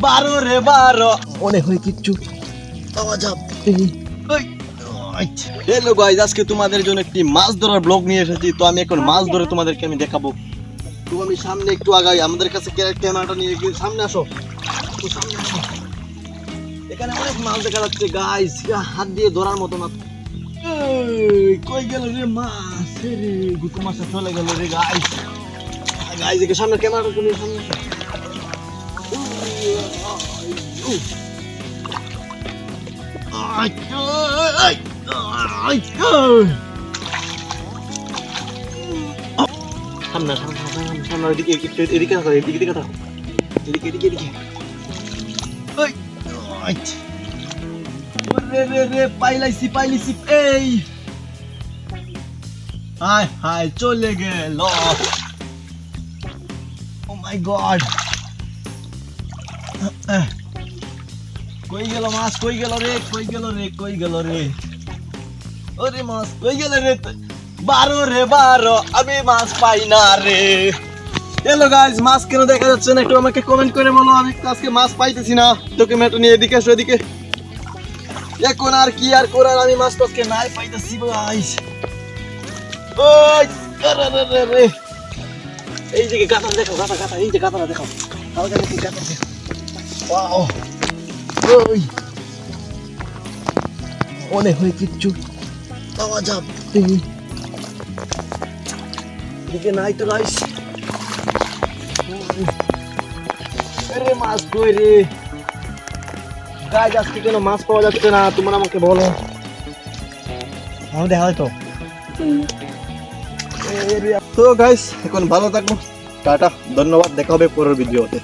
বারো রে বারো। মনে হয় কিচ্ছু। পাওয়া যাবে হ্যালো গাইজ আজকে তোমাদের জন্য একটি মাছ ধরার ব্লগ নিয়ে এসেছি। তো আমি এখন মাছ ধরে তোমাদেরকে আমি দেখাবো। তো আমি সামনে একটু আগাই। আমাদের কাছে ক্যা- ক্যামেরাটা নিয়ে গিয়ে সামনে আসো। সামনে আসো। এখানে অনেক মাছ দেখা যাচ্ছে গাইজ হাত দিয়ে ধরার মতো না কই গেল রে মাছ? রে গুতো মাছটা চলে গেল রে গাইজ গাইজ একে সামনে ক্যামেরাটা নিয়ে সামনে সামনে সামনে সামনে সামনে এদিকে এদিকে থাকো এদিকে এদিকে থাকো এদিকে এদিকে এদিকে। ওরে রে রে পাইলাইছি পাইলাইছি এই হাই চলে গেল ও মাই গড কই গেল মাছ? কই গেল রে? কই গেল রে? কই গেল রে? ওরে মাছ, কই গেল রে? বারো রে, বারো, আমি মাছ পাই না রে। হ্যালো গাইজ মাছ কেন দেখা যাচ্ছে না? একটু আমাকে কমেন্ট করে বলো, আমি আজকে মাছ পাইতেছি না। তোকে মেটো নিয়ে এদিকে এসো এদিকে। এখন আর কি আর করার? আমি মাছ তো আজকে নাই পাইতেছি গাইজ ওই রে এই যে গাতা দেখো গাতা গাতা এই যে গাতাটা দেখো হালকা দেখি দেখো ওই। মনে হয় কিচ্ছু পাওয়া যাবে এদিকে নাই তো রাইস। আরে মাছ কই রে? গাছ আজকে কেন মাছ পাওয়া যাচ্ছে না, তোমরা আমাকে বলো। আমার দেখা হয়তো তো গাইস এখন ভালো থাকব টাটা, ধন্যবাদ, দেখা হবে পরের ভিডিওতে।